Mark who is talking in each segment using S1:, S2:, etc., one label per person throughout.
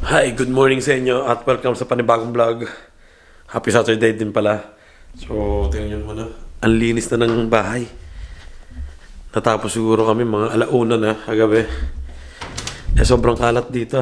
S1: Hi, good morning sa inyo at welcome sa panibagong vlog. Happy Saturday din pala. So, tingnan nyo muna. Ang linis na ng bahay. Natapos siguro kami mga alauna na kagabi. Eh, sobrang kalat dito.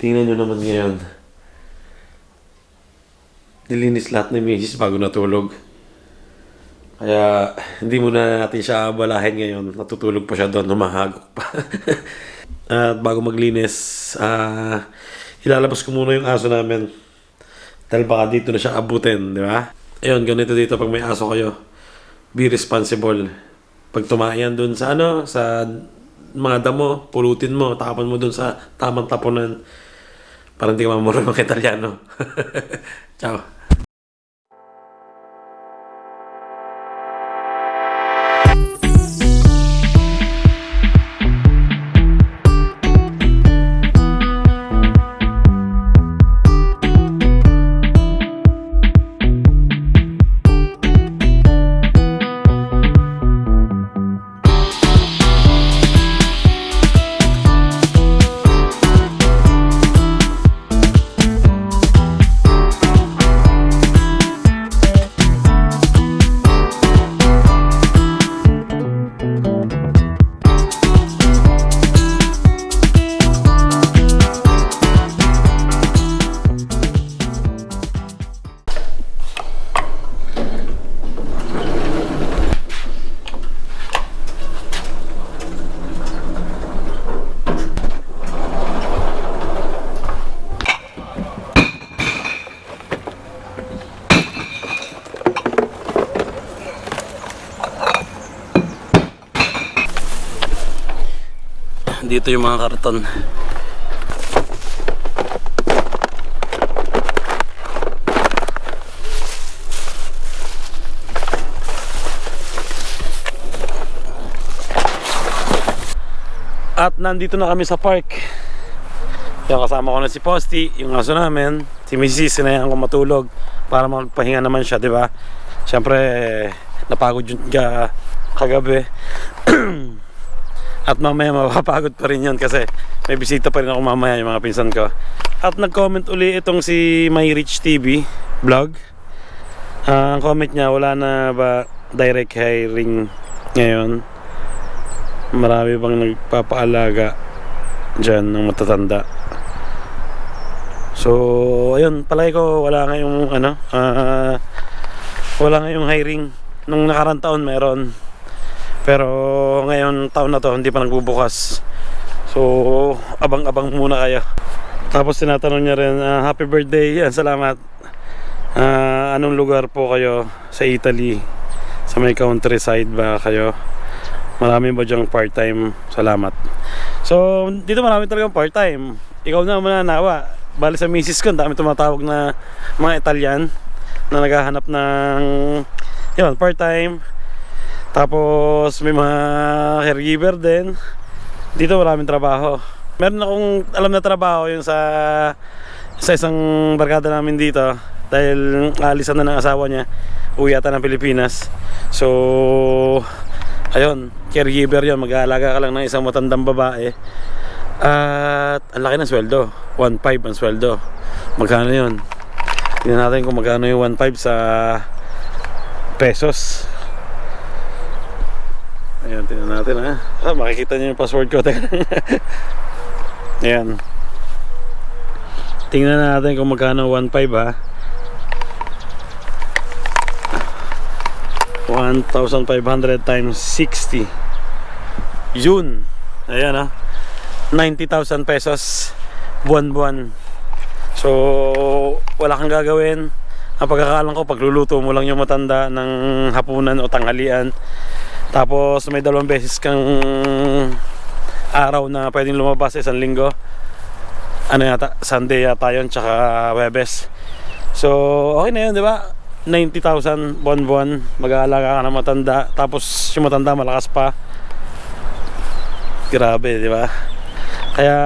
S1: Tingnan nyo naman ngayon. Nilinis lahat ni Mrs. bago natulog. Kaya, hindi muna natin siya abalahin ngayon. Natutulog pa siya doon, humahagok pa. At bago maglinis, ah, ilalabas ko muna yung aso namin. Dahil baka dito na siya abutin, di ba? Ayun, ganito dito pag may aso kayo. Be responsible. Pag tumayan dun sa ano, sa mga damo, pulutin mo, tapon mo dun sa tamang tapunan. Para hindi ka mamuro ng Italiano. Ciao. Dito yung mga karton. At nandito na kami sa park. Yung kasama ko na si Posty, yung aso namin, si Mrs. sinayang ko matulog para magpahinga naman siya, di ba? Siyempre, napagod yun ka kagabi. At mamaya mapapagod pa rin yun kasi may bisita pa rin ako mamaya yung mga pinsan ko. At nag-comment uli itong si My Rich TV vlog. Ah, ang comment niya, wala na ba direct hiring ngayon? Marami bang nagpapaalaga dyan ng matatanda? So, ayun, palagi ko wala ngayong ano, ah, wala ngayong hiring. Nung nakarang taon meron. Pero ngayon taon na to hindi pa nagbubukas. So abang-abang muna kayo. Tapos tinatanong niya rin, ah, happy birthday. Yan, salamat. Ah, anong lugar po kayo sa Italy? Sa may countryside ba kayo? Marami ba diyang part-time? Salamat. So, dito marami talagang part-time. Ikaw na mananawa. Bali sa misis ko, dami tumatawag na mga Italian na naghahanap ng yun, part-time. Tapos may mga caregiver din. Dito maraming trabaho. Meron akong alam na trabaho yung sa sa isang barkada namin dito. Dahil alisan na ng asawa niya. Uwi ata ng Pilipinas. So ayun. Caregiver yun. Mag-aalaga ka lang ng isang matandang babae. At ang laki ng sweldo. 1.5 ang sweldo. Magkano yun? Tingnan natin kung magkano yung 1.5 sa pesos Ayan, tingnan natin ha. Ah, makikita niyo yung password ko. Ayan. Tingnan natin kung magkano 1.5 ha. 1,500 times 60. Yun. Ayan ha. 90,000 pesos buwan-buwan. So, wala kang gagawin. Ang pagkakalang ko, pagluluto mo lang yung matanda ng hapunan o tanghalian. Tapos may dalawang beses kang araw na pwedeng lumabas sa isang linggo. Ano yata, Sunday yata yun, tsaka Webes. So, okay na yun, di ba? 90,000 buwan-buwan, mag-aalaga ka ng matanda. Tapos yung matanda malakas pa. Grabe, di ba? Kaya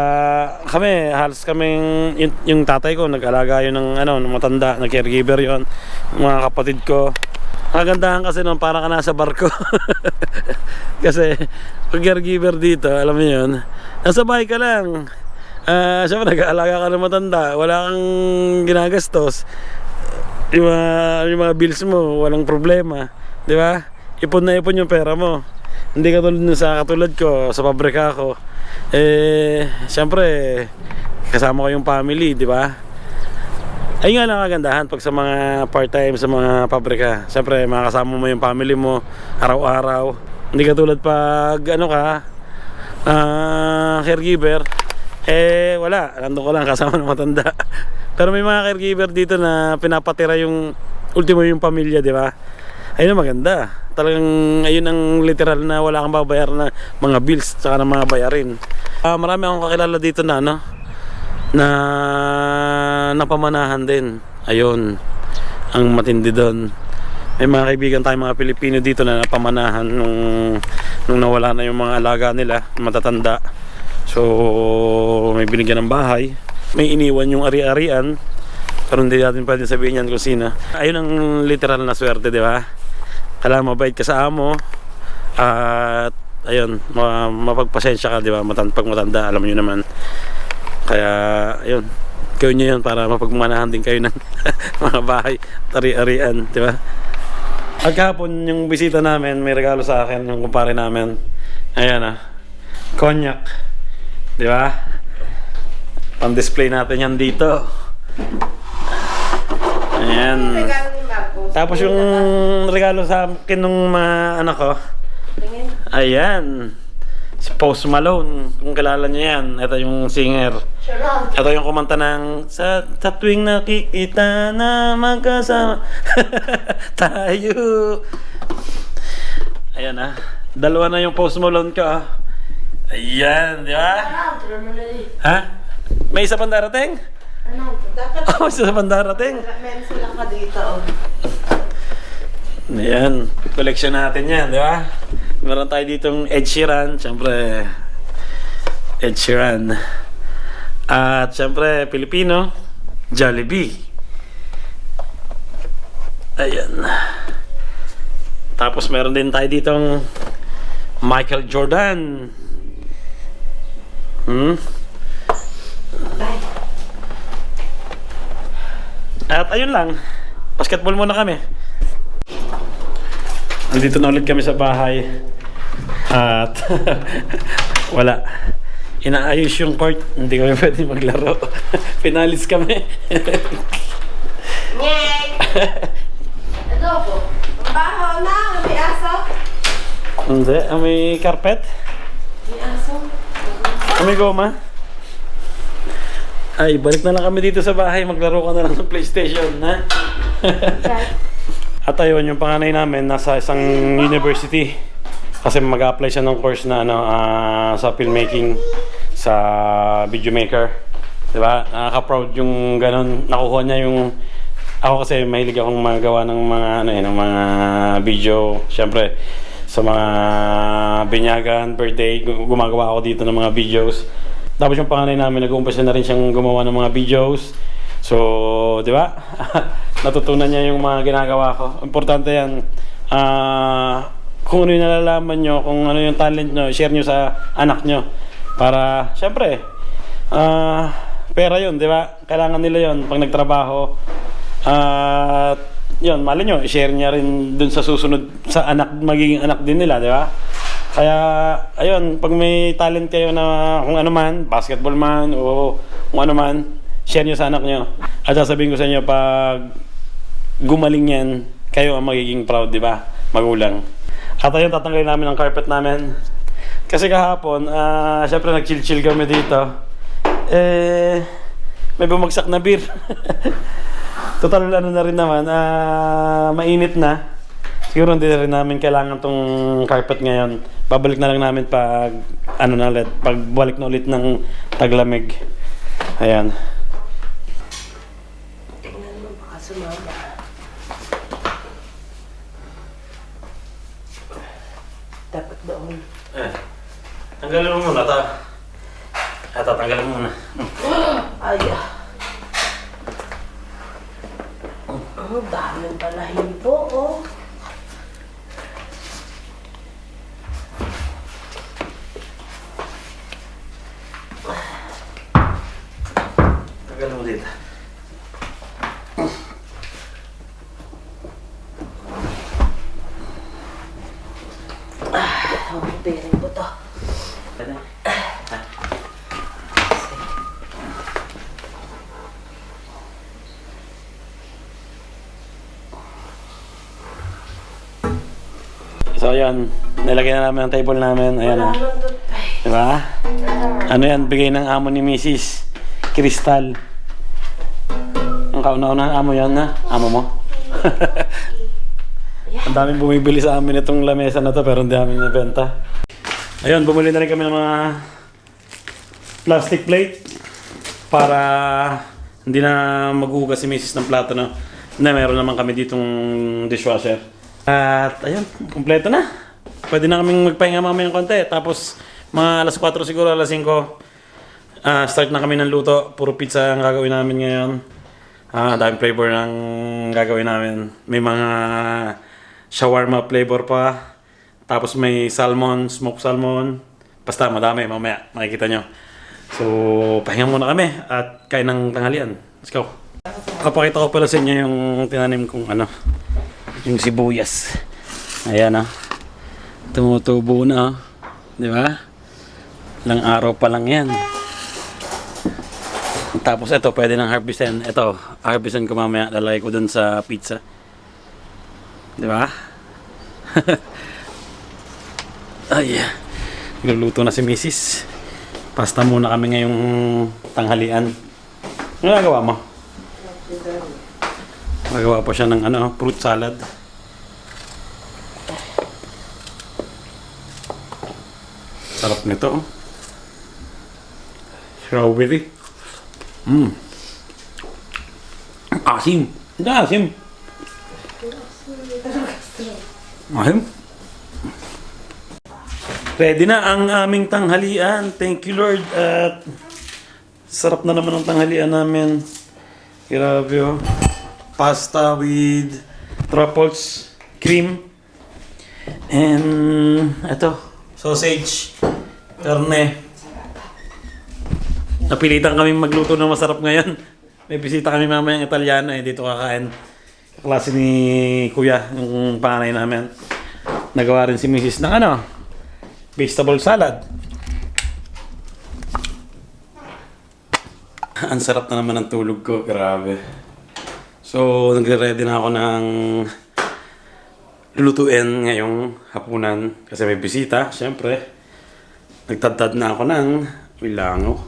S1: kami, halos kaming, yung, yung tatay ko, nag-alaga yun ng, ano, ng matanda, na caregiver yun. Mga kapatid ko. Kagandahan kasi nung parang ka nasa barko. kasi pag caregiver dito, alam mo yun, nasa bahay ka lang. Ah, syempre, nag-aalaga ka ng matanda, wala kang ginagastos. Yung mga, yung mga bills mo, walang problema. Di ba? Ipon na ipon yung pera mo. Hindi ka tulad nun sa katulad ko, sa pabrika ko. Eh, syempre, kasama ko yung family, di ba? Ayun nga lang ang kagandahan pag sa mga part-time sa mga pabrika. Siyempre, makakasama mo yung family mo araw-araw. Hindi ka tulad pag ano ka, ah, caregiver, eh wala, nandun ka lang kasama ng matanda. Pero may mga caregiver dito na pinapatira yung ultimo yung pamilya, di ba? Ayun ang maganda. Talagang ayun ang literal na wala kang babayar na mga bills tsaka ng mga bayarin. Ah, marami akong kakilala dito na ano, na napamanahan din. Ayun, ang matindi doon. May mga kaibigan tayong mga Pilipino dito na napamanahan nung, nung nawala na yung mga alaga nila, matatanda. So, may binigyan ng bahay. May iniwan yung ari-arian. Pero hindi natin pwede sabihin yan kung sino. Ayun ang literal na swerte, di ba? Kailangan mabait ka sa amo. At ayun, ma- mapagpasensya ka, di ba? Matan pag matanda, alam niyo naman. Kaya, ayun, gawin nyo yun para mapagmanahan din kayo ng mga bahay, tari-arian, di ba? At kahapon, yung bisita namin, may regalo sa akin, yung kumpare namin. Ayan ah, cognac. Di ba? Pang-display natin yan dito. Ayan. Tapos yung regalo sa akin nung mga anak ko, ayan. Si Post Malone, kung kilala niyo yan. Ito yung singer.
S2: Charot.
S1: Ito yung kumanta ng Sa, sa tuwing nakikita na magkasama Tayo Ayan ah Dalawa na yung post Malone ko ah Ayan, di ba? Ha? May isa pang darating?
S2: Ano? Dapat
S1: Oh, may isa pang darating
S2: mensula ka dito. Oh.
S1: Ayan, collection natin yan, di ba? Meron tayo ditong Ed Sheeran, syempre Ed Sheeran. At syempre, Pilipino, Jollibee. Ayan. Tapos meron din tayo ditong Michael Jordan. Hmm? At ayun lang. Basketball muna kami. Andito na ulit kami sa bahay. At wala. Inaayos yung court. Hindi kami pwede maglaro. Finalis kami.
S2: Nyeng! Adobo. Baho na. May aso.
S1: Hindi. Ah, May carpet.
S2: May aso.
S1: Ah, May goma. Ay, balik na lang kami dito sa bahay. Maglaro ka na lang ng PlayStation, ha? At ayun, yung panganay namin nasa isang university. Kasi mag-apply siya ng course na ano, ah, sa filmmaking, sa video maker. Diba? Nakaka-proud yung ganun. Nakuha niya yung... Ako kasi mahilig akong magawa ng mga ano eh, ng mga video. Siyempre, sa mga binyagan, birthday, gu- gumagawa ako dito ng mga videos. Tapos yung panganay namin, nag-uumpisa na rin siyang gumawa ng mga videos. So, di ba? Natutunan niya yung mga ginagawa ko. Importante yan. Ah, kung ano yung nalalaman nyo, kung ano yung talent nyo, share nyo sa anak nyo. Para, syempre, ah, pera yun, di ba? Kailangan nila yun pag nagtrabaho. At, yun, mali nyo, share niya rin dun sa susunod, sa anak, magiging anak din nila, di ba? Kaya, ayun, pag may talent kayo na kung ano man, basketball man, o kung ano man, share nyo sa anak nyo. At sasabihin ko sa inyo, pag gumaling yan, kayo ang magiging proud, di ba? Magulang. At ayun, tatanggalin namin ang carpet namin. Kasi kahapon, ah, syempre nag-chill-chill kami dito. Eh, may bumagsak na beer. Total ano na rin naman, ah, mainit na. Siguro hindi na rin namin kailangan tong carpet ngayon. Babalik na lang namin pag ano na ulit, pag balik na ulit ng taglamig. Ayan.
S2: Tingnan mo baka sumama. Dapat doon.
S1: Eh, tanggalin mo muna ta. Ito, tanggalin mo muna.
S2: Ay, ah. Oh, daming balahibo, oh.
S1: Tagal mo dito.
S2: Bearing ko to.
S1: Ayan, nilagay na namin ang table namin. Ayan na. Diba? Ano yan, bigay ng amo ni Mrs. Crystal. Ang kauna-una amo yan na? Amo mo? ang daming bumibili sa amin itong lamesa na to pero hindi namin nabenta. Ayun, bumili na rin kami ng mga plastic plate para hindi na maghugas si Mrs. ng plato no. Na meron naman kami ditong dishwasher. At ayun, kumpleto na. Pwede na kaming magpahinga mamaya ng konti. Tapos mga alas 4 siguro, alas 5. ah start na kami ng luto. Puro pizza ang gagawin namin ngayon. Ah, daming flavor ng gagawin namin. May mga shawarma flavor pa. Tapos may salmon, smoked salmon. Basta madami mamaya, makikita nyo. So, pahinga muna kami at kain ng tanghalian. Let's go. Kapakita ko pala sa inyo yung tinanim kong ano, yung sibuyas. Ayan ah. Tumutubo na ah. Di ba? Ilang araw pa lang yan. Tapos ito, pwede nang harvestin. Ito, harvestin ko mamaya. Lalagay ko dun sa pizza. Di ba? Ay, nagluluto na si Mrs. Pasta muna kami ngayong tanghalian. Ano nagawa mo? Magawa pa siya ng ano, fruit salad. Sarap nito. oh. Strawberry. Mmm. Asim. Hindi asim. Asim. Ready na ang aming tanghalian. Thank you Lord. At sarap na naman ang tanghalian namin. Grabe oh. Pasta with truffles, cream, and ito, sausage, karne. Napilitan kami magluto ng masarap ngayon. May bisita kami mamayang Italiano eh, dito kakain. Kaklase ni Kuya, yung panay namin. Nagawa rin si Mrs. ng ano, vegetable salad. Ang sarap na naman ng tulog ko, grabe. So, nagre-ready na ako ng lulutuin ngayong hapunan kasi may bisita, syempre. Nagtadtad na ako ng milango.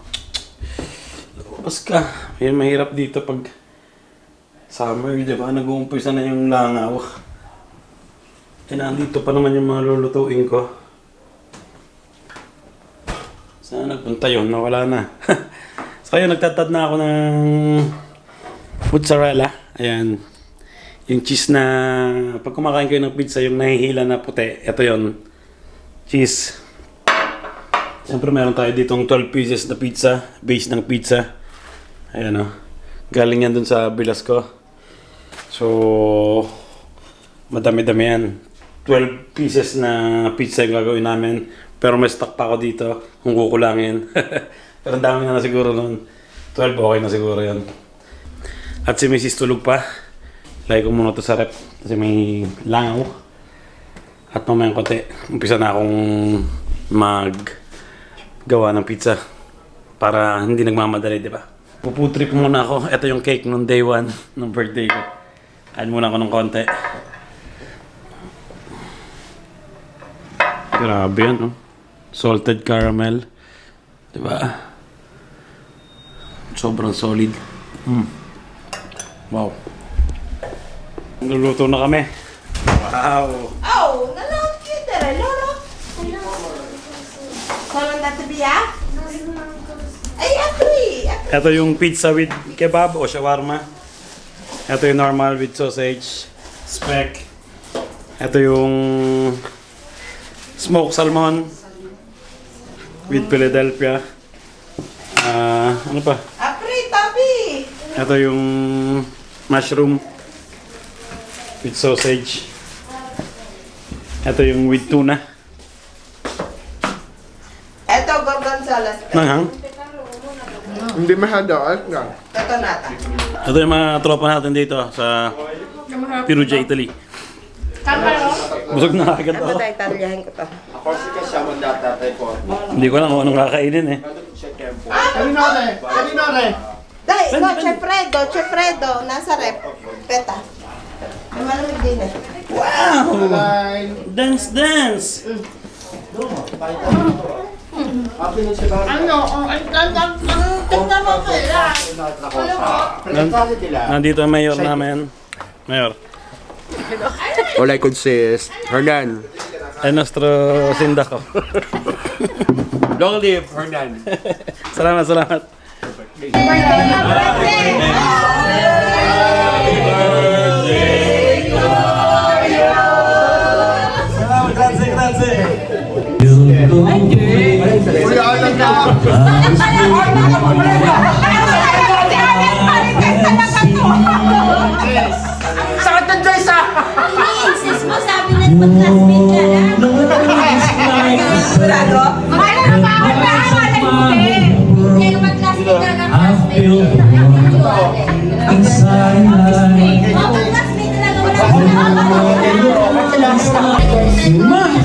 S1: Lumabas ka. Yan mahirap dito pag summer, di ba? Nag-uumpisa na yung langaw. Eh, nandito pa naman yung mga lulutuin ko. Saan nagpunta yun? Nawala na. so, ayun, nagtatad na ako ng mozzarella. Ayan. Yung cheese na, pag kumakain kayo ng pizza, yung nahihila na puti, ito yon Cheese. Siyempre meron tayo ditong 12 pieces na pizza, base ng pizza. Ayan o. Galing yan dun sa bilas ko. So, madami-dami yan. 12 pieces na pizza yung gagawin namin. Pero may stock pa ako dito kung kukulangin. Pero dami na, na siguro nun. 12 okay na siguro yan. At si Mrs. tulog pa. Lagay ko muna to sa rep kasi may langaw. At mamayang konti, umpisa na akong mag gawa ng pizza para hindi nagmamadali, di ba? Puputrip muna ako. Ito yung cake nung day one ng birthday ko. Add muna ako ng konti. Grabe yan, no? Salted caramel. Di ba? Sobrang solid. Mm. Wow. Niluluto na kami. Wow.
S2: Oh, nanonood kayo tere, lolo. Solo na tabiya? Ay, ako'y.
S1: Ito yung pizza with kebab o shawarma. Ito yung normal with sausage, speck. Ito yung smoked salmon with Philadelphia. Ah, ano pa? Ito yung mushroom with sausage. Ito yung with tuna.
S2: Eto, gorgonzola.
S1: Nanghang?
S3: Hindi masyado, ayos nga.
S2: Ito nata.
S1: Ito yung mga tropa natin dito sa Perugia, Italy. Busog na agad
S2: Ito
S1: ako.
S2: tayo, talyahin ko to.
S1: Hindi ko alam kung anong kakainin eh.
S3: Kanino re? Kanino re?
S2: Dahil, ito, Chef Fredo, Chef Fredo, nasa rep. Peta. May malamig din eh.
S1: Wow! Dance, dance!
S4: Ano, ang ang ang ang ganda mo.
S1: Nan- nandito ang mayor namin. Mayor.
S3: All I could say is, Hernan.
S1: Ay nostro sindako.
S3: Long live Hernan.
S1: salamat, salamat. Grazie.
S3: Kuya, alam ka.
S4: Sis mo sabi na mag-classmate ka na.
S2: Sigurado?
S4: Mahal na ba ako na? Hindi. Hindi yung mag-classmate ka ng Inside. Sumama!